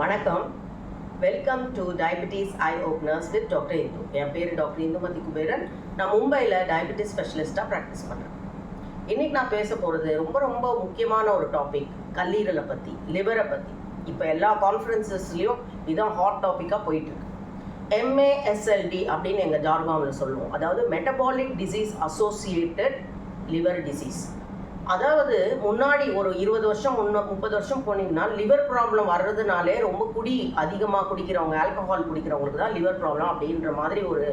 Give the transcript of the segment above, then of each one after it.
வணக்கம். Welcome to diabetes eye openers with doctor Indu என் பேர் doctor Indumathi Kuberan நான் மும்பையில் டயபிட்டிஸ் ஸ்பெஷலிஸ்ட்டாக ப்ராக்டிஸ் பண்ணுறேன் இன்னைக்கு நான் பேச போகிறது ரொம்ப ரொம்ப முக்கியமான ஒரு டாபிக் கல்லீரலை பற்றி லிவரை பற்றி இப்போ எல்லா கான்ஃபரன்சஸ்லேயும் இதுதான் ஹாட் டாப்பிக்காக போயிட்டுருக்கு எம்ஏஎஸ்எல்டி அப்படின்னு எங்கள் ஜார்கானில் சொல்லுவோம். அதாவது metabolic disease associated liver disease அதாவது முன்னாடி ஒரு இருபது வருஷம் முன்ன முப்பது வருஷம் போனீங்கன்னா லிவர் ப்ராப்ளம் வர்றதுனாலே ரொம்ப குடி அதிகமாக குடிக்கிறவங்க ஆல்கஹால் குடிக்கிறவங்களுக்கு தான் லிவர் ப்ராப்ளம் அப்படின்ற மாதிரி ஒரு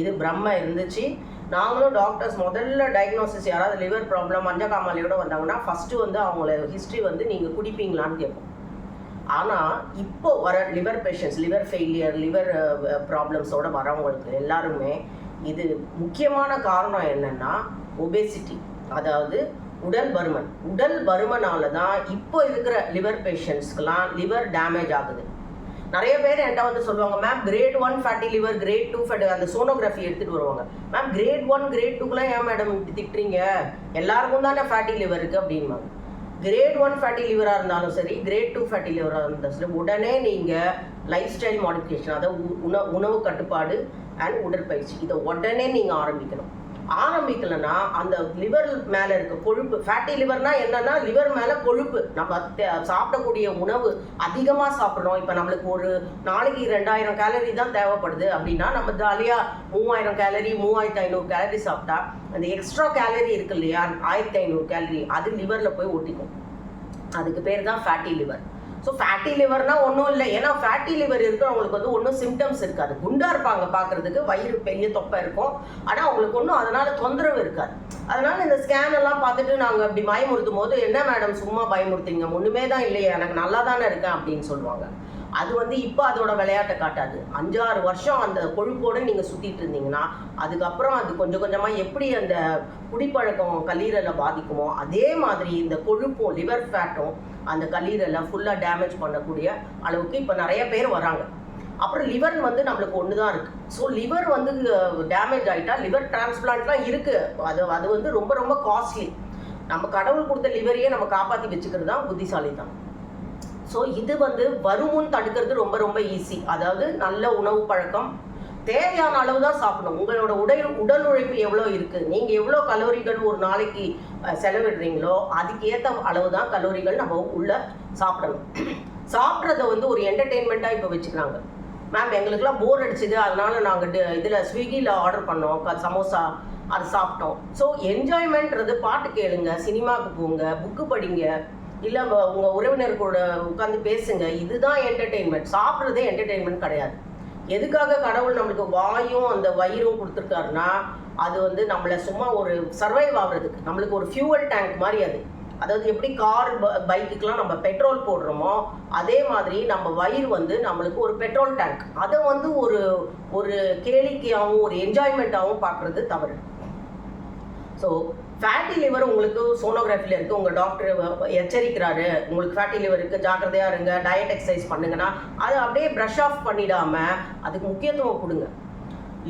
இது பிரம்ம இருந்துச்சு. நாங்களும் டாக்டர்ஸ் முதல்ல டயக்னோசிஸ் யாராவது லிவர் ப்ராப்ளம் மஞ்சக்காமலையோட வந்தாங்கன்னா ஃபஸ்ட்டு வந்து அவங்கள ஹிஸ்ட்ரி வந்து நீங்கள் குடிப்பீங்களான்னு கேட்போம். ஆனால் இப்போ வர liver patients liver failure liver ப்ராப்ளம்ஸோட வரவங்களுக்கு எல்லாருமே இது முக்கியமான காரணம் என்னென்னா ஒபேசிட்டி அதாவது உடல் பருமன். உடல் பருமனால தான் இப்போ இருக்கிற லிவர் பேஷண்ட்ஸ்க்கெலாம் லிவர் டேமேஜ் ஆகுது. நிறைய பேர் என்கிட்ட வந்து சொல்லுவாங்க ma'am grade one fatty liver grade two fatty அந்த சோனோகிராஃபி எடுத்துகிட்டு வருவாங்க. மேம் கிரேட் ஒன் கிரேட் டூக்குலாம் ஏன் மேடம் இப்படி திட்டுறீங்க? எல்லாருக்கும் தானே ஃபேட்டி லிவர் இருக்குது அப்படின்பாங்க கிரேட் ஒன் ஃபேட்டி லிவராக இருந்தாலும் சரி கிரேட் டூ ஃபேட்டி லிவராக இருந்தாலும் சரி உடனே நீங்கள் லைஃப் ஸ்டைல் மாடிஃபிகேஷன் அதாவது உணவு உணவு கட்டுப்பாடு அண்ட் உடற்பயிற்சி இதை உடனே நீங்கள் ஆரம்பிக்கணும். ஆரம்பிக்கலைன்னா அந்த லிவர் மேலே இருக்க கொழுப்பு ஃபேட்டி லிவர்னா என்னன்னா லிவர் மேலே கொழுப்பு. நம்ம சாப்பிடக்கூடிய உணவு அதிகமாக சாப்பிட்றோம் இப்போ நம்மளுக்கு ஒரு நாளைக்கு ரெண்டாயிரம் கேலரி தான் தேவைப்படுது அப்படின்னா நம்ம ஜாலியாக மூவாயிரம் கேலரி மூவாயிரத்து ஐநூறு கேலரி சாப்பிட்டா அந்த எக்ஸ்ட்ரா கேலரி இருக்கு இல்லையா ஆயிரத்தி ஐநூறு கேலரி அது லிவரில் போய் ஒட்டிக்கும். அதுக்கு பேர் தான் ஃபேட்டி லிவர் ஸோ ஃபேட்டி லிவர்னா ஒன்றும் இல்லை. ஏன்னா ஃபேட்டி லிவர் இருக்கிறவங்களுக்கு வந்து ஒன்றும் சிம்டம்ஸ் இருக்காது. குண்டா இருப்பாங்க பார்க்கறதுக்கு வயிறு பெரிய தொப்பை இருக்கும். ஆனால் அவங்களுக்கு ஒன்றும் அதனால தொந்தரவு இருக்காது. அதனால இந்த ஸ்கேன் எல்லாம் பார்த்துட்டு நாங்கள் அப்படி பயமுறுத்தும் போது என்ன மேடம் சும்மா பயமுறுத்தீங்க ஒன்றுமே தான் இல்லையா. எனக்கு நல்லா தானே இருக்கேன் அப்படின்னு சொல்லுவாங்க. அது வந்து இப்போ அதோட விளையாட்டை காட்டாது. அஞ்சாறு வருஷம் அந்த கொழுப்போடு நீங்கள் சுற்றிட்டு இருந்தீங்கன்னா அதுக்கப்புறம் அது கொஞ்சம் கொஞ்சமாக எப்படி அந்த குடிப்பழக்கம் கல்லீரலை பாதிக்குமோ அதே மாதிரி இந்த கொழுப்பும் லிவர் ஃபேட்டும் அந்த கல்லீரலை ஃபுல்லாக டேமேஜ் பண்ணக்கூடிய அளவுக்கு இப்போ நிறைய பேர் வராங்க. அப்புறம் லிவர் வந்து நம்மளுக்கு ஒன்று தான் இருக்குது ஸோ லிவர் வந்து டேமேஜ் ஆகிட்டா லிவர் டிரான்ஸ்பிளான்ட்லாம் இருக்குது அது அது வந்து ரொம்ப ரொம்ப காஸ்ட்லி நம்ம கடவுள் கொடுத்த லிவரையே நம்ம காப்பாற்றி வச்சுக்கிறது தான் புத்திசாலி தான் ஸோ இது வந்து வருமுன் தடுக்கிறது ரொம்ப ரொம்ப ஈஸி அதாவது நல்ல உணவு பழக்கம். தேவையான அளவு தான் சாப்பிடணும். உங்களோட உடல் உடல் உழைப்பு எவ்வளோ இருக்குது நீங்கள் எவ்வளோ கலோரிகள் ஒரு நாளைக்கு செலவிடுறீங்களோ அதுக்கேற்ற அளவு தான் கலோரிகள் நம்ம உள்ள சாப்பிடணும். சாப்பிட்றத வந்து ஒரு என்டர்டெயின்மெண்ட்டாக இப்போ வச்சுக்கிறாங்க. மேம் எங்களுக்குலாம் போர் அடிச்சுது. அதனால நாங்கள் இதில் ஸ்விக்கியில் ஆர்டர் பண்ணோம். க சமோசா அது சாப்பிட்டோம். ஸோ என்ஜாய்மெண்ட்றது பாட்டு கேளுங்க சினிமாவுக்கு போங்க புக்கு படிங்க. இல்லை உங்கள் உறவினர் கூட உட்காந்து பேசுங்க. இதுதான் என்டர்டெயின்மெண்ட் சாப்பிட்றதே என்டர்டெயின்மெண்ட் கிடையாது. எதுக்காக கடவுள் நம்மளுக்கு வாயும் அந்த வயிறும் கொடுத்துருக்காருன்னா அது வந்து நம்மளை சும்மா ஒரு சர்வைவ் ஆகுறதுக்கு. நம்மளுக்கு ஒரு ஃபியூவல் டேங்க் மாதிரி அது. அதாவது எப்படி கார் பைக்குக்கெலாம் நம்ம பெட்ரோல் போடுறோமோ அதே மாதிரி நம்ம வயிறு வந்து நம்மளுக்கு ஒரு பெட்ரோல் டேங்க் அதை வந்து ஒரு ஒரு கேளிக்கையாகவும் ஒரு என்ஜாய்மெண்ட்டாகவும் பார்க்குறது தவறு. ஸோ ஃபேட்டி லிவர் உங்களுக்கு சோனோகிராஃபியில் இருக்குது உங்கள் டாக்டர் எச்சரிக்கிறாரு. உங்களுக்கு ஃபேட்டி லிவர் இருக்குது ஜாக்கிரதையாக இருங்க டயட் எக்ஸசைஸ் பண்ணுங்கன்னா அதை அப்படியே ப்ரஷ் ஆஃப் பண்ணிடாமல் அதுக்கு முக்கியத்துவம் கொடுங்க.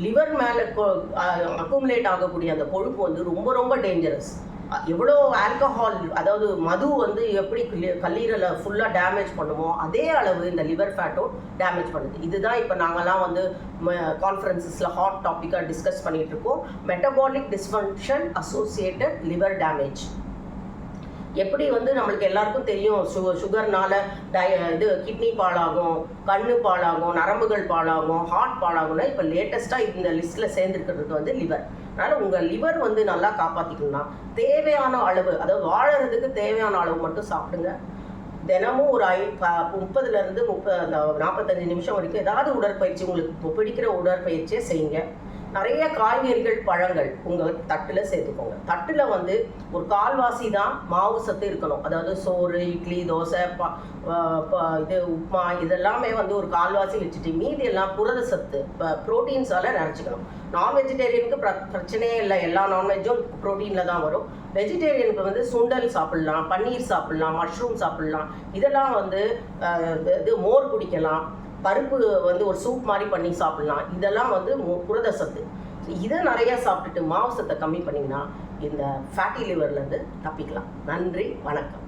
லிவர் மேலே அக்குமுலேட் ஆகக்கூடிய அந்த கொழுப்பு வந்து ரொம்ப ரொம்ப டேஞ்சரஸ் எவ்வளோ ஆல்கஹால் அதாவது மது வந்து எப்படி கல்லீரலை ஃபுல்லாக டேமேஜ் பண்ணுமோ அதே அளவு இந்த லிவர் ஃபேட்டும் டேமேஜ் பண்ணுது. இதுதான் இப்போ நாங்கள்லாம் வந்து கான்ஃபரன்சஸில் ஹாட் டாப்பிக்காக டிஸ்கஸ் பண்ணிகிட்டு இருக்கோம். Metabolic dysfunction associated liver damage எப்படி வந்து நம்மளுக்கு எல்லாருக்கும் தெரியும் சு சுகர்னால டய இது கிட்னி பாலாகும் கண்ணு பாலாகும் நரம்புகள் பாலாகும் ஹார்ட் பாலாகும்னா இப்போ லேட்டஸ்ட்டாக இந்த லிஸ்ட்டில் சேர்ந்துருக்கிறது வந்து லிவர் அதனால் உங்கள் லிவர் வந்து நல்லா காப்பாற்றிக்கணும்னா தேவையான அளவு அதாவது வாழறதுக்கு தேவையான அளவு மட்டும் சாப்பிடுங்க. தினமும் ஒரு ஐ முப்பதுலேருந்து முப்ப நாற்பத்தஞ்சு நிமிஷம் வரைக்கும் ஏதாவது உடற்பயிற்சி உங்களுக்கு பிடிக்கிற உடற்பயிற்சியை செய்யுங்க. நிறைய காய்கறிகள் பழங்கள் உங்கள் தட்டில் சேர்த்துக்கோங்க. தட்டில் வந்து ஒரு கால்வாசி தான் மாவு சத்து இருக்கணும். அதாவது சோறு இட்லி தோசை இது உப்மா இதெல்லாமே வந்து ஒரு கால்வாசி வச்சுட்டு மீதி எல்லாம் புரத சத்து இப்போ ப்ரோட்டீன்ஸால் நினச்சிக்கணும். நான் வெஜிடேரியனுக்கு பிர பிரச்சனையே இல்லை. எல்லா நான்வெஜ்ஜும் ப்ரோட்டீனில் தான் வரும். வெஜிடேரியனுக்கு வந்து சுண்டல் சாப்பிட்லாம் பன்னீர் சாப்பிட்லாம் மஷ்ரூம் சாப்பிட்லாம். இதெல்லாம் வந்து இது மோர் குடிக்கலாம். பருப்பு வந்து ஒரு சூப் மாதிரி பண்ணி சாப்பிட்லாம். இதெல்லாம் வந்து புரத சத்து. இதை நிறையா சாப்பிட்டுட்டு மாவு சத்தை கம்மி பண்ணிங்கன்னா இந்த ஃபேட்டி லிவர்லேருந்து தப்பிக்கலாம். நன்றி வணக்கம்.